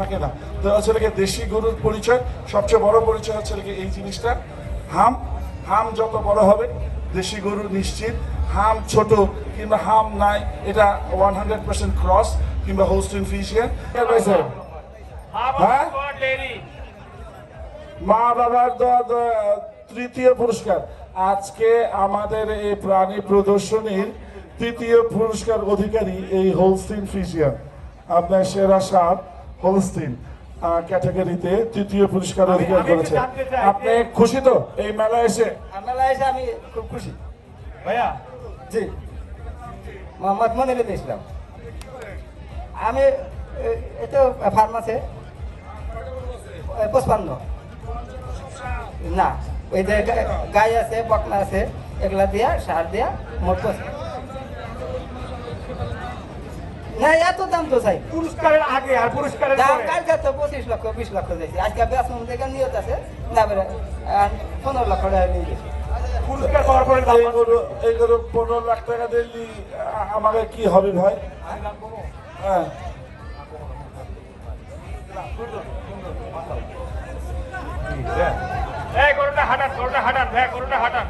থাকে না। তো হচ্ছে কি দেশি গরুর পরিচয়, সবচেয়ে বড় পরিচয় হচ্ছে এই জিনিসটা। হাম হাম যত বড় হবে, দেশি গরু নিশ্চিত। হাম ছোট কিংবা হাম নাই, এটা ওয়ান হান্ড্রেড পার্সেন্ট ক্রস কিংবা হোস্টিন ফিশিয়ান হ্যাঁ? মা বাবার তৃতীয় পুরস্কার। আজকে আমাদের এই প্রাণী প্রদর্শনীর তৃতীয় পুরস্কার অধিকারী এই হোলস্টিন ফিজিয়ান আপনার সেরা সাপ হোলস্টিন ক্যাটাগরিতে তৃতীয় পুরস্কার অধিকার করেছে। আপনি খুশি তো? এই মেলা এসে? মেলা এসে আমি খুব খুশি। ভাইয়া? জি। মোহাম্মদ মনিরুল ইসলাম। আমি এটা ফার্মাসে পঁচপান্ন। না ওই যে গাই আছে বকনা আছে এগুলা দিয়া সার দিয়া মোট পঁচ- না এত দাম তো চাই পুরস্কারের আগে আর পুরস্কারের দাম পরে? কালকে তো পঁচিশ লক্ষ বিশ লক্ষ আজকে বেসন থেকে নিয়ত আছে। পনেরো লক্ষ টাকা নিয়ে গেছি পুরস্কার পাওয়ার পরে দাম এই গরু এই গরু পনেরো লাখ টাকা দিলি আমাকে কি হবে ভাই? হ্যাঁ। এই গরুটা হাঁটান গরুটা হাঁটান গরুটা হাঁটান।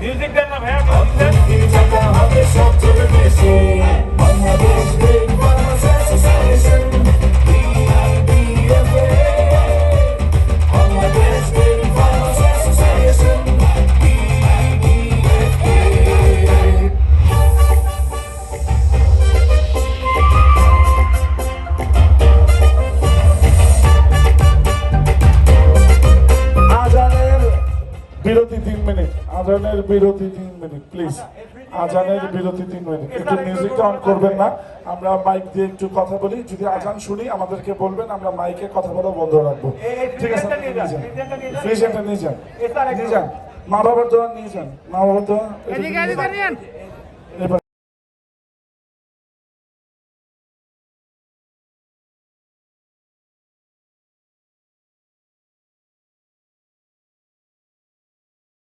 মিউজিক দেন না ভাইয়া মিউজিক দেন বিরতি তিন মিনিট। আজানের বিরতি তিন মিনিট প্লিজ আজানের বিরতি তিন মিনিট। একটু মিউজিকটা অন করবেন না। আমরা মাইক দিয়ে একটু কথা বলি। যদি আজান শুনি আমাদেরকে বলবেন আমরা মাইকে কথা বলা বন্ধ রাখব। ঠিক আছে প্লিজ একটা নিয়ে যান। নিয়ে যান। মা বাবার দোয়া নিয়ে যান। মা বাবার দোয়া।